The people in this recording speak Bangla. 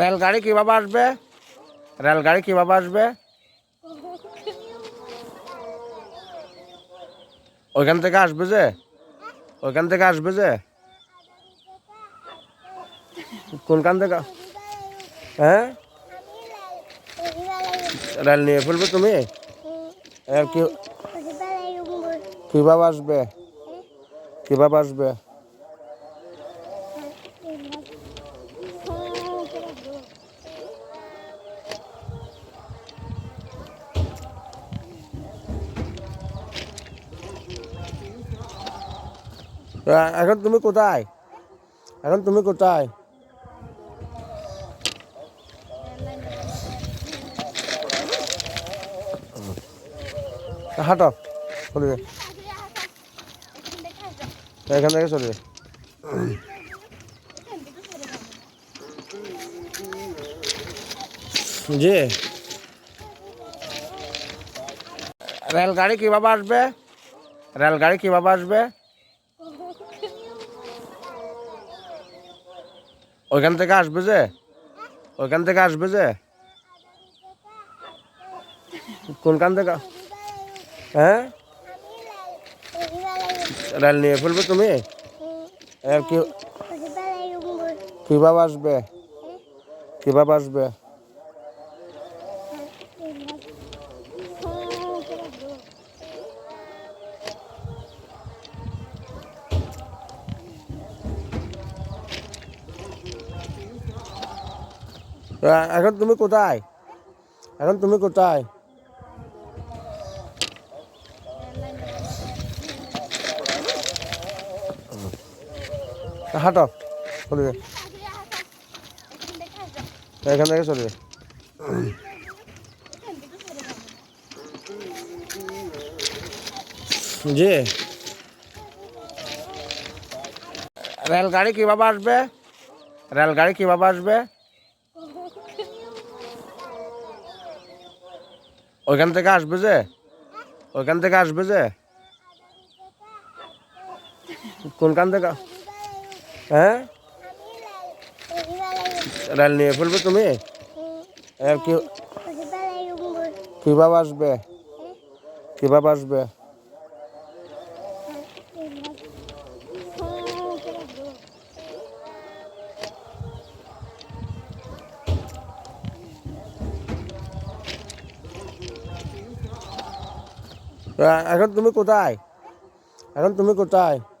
রেলগাড়ি কীভাবে আসবে রেলগাড়ি কীভাবে আসবে ওইখান থেকে আসবে যে ওইখান থেকে আসবে যে কোনখান থেকে হ্যাঁ রেল নিয়ে ফেলবে তুমি আর কি কীভাবে আসবে কীভাবে আসবে এখন তুমি কোতায় এখন তুমি কোতায় তা हटা সরি এখানে দেখেছ তো এখানে এসে সরি জি রেল গাড়ি কি বাবা আসবে রেল গাড়ি কি বাবা আসবে ওখান থেকে আসবে যে ওখান থেকে আসবে যে কোনখান থেকে ها রালি ফলবে তুমি এর কি হ্যাঁ। কি বাবা আসবে কি বাবা আসবে এখন তুমি কোথায় এখন তুমি কোথায় তা हट সরি এখানে দেখছ জ এখানে এসে সরি জি রেল গাড়ি কি বাবা আসবে রেল গাড়ি কি বাবা আসবে ওইখান থেকে আসবে যে ওইখান থেকে আসবে যে কোনখান থেকে হ্যাঁ রাল নিয়ে ফেলবে তুমি আর কি কীভাবে আসবে কীভাবে আসবে এখন তুমি কোথায় এখন তুমি কোথায়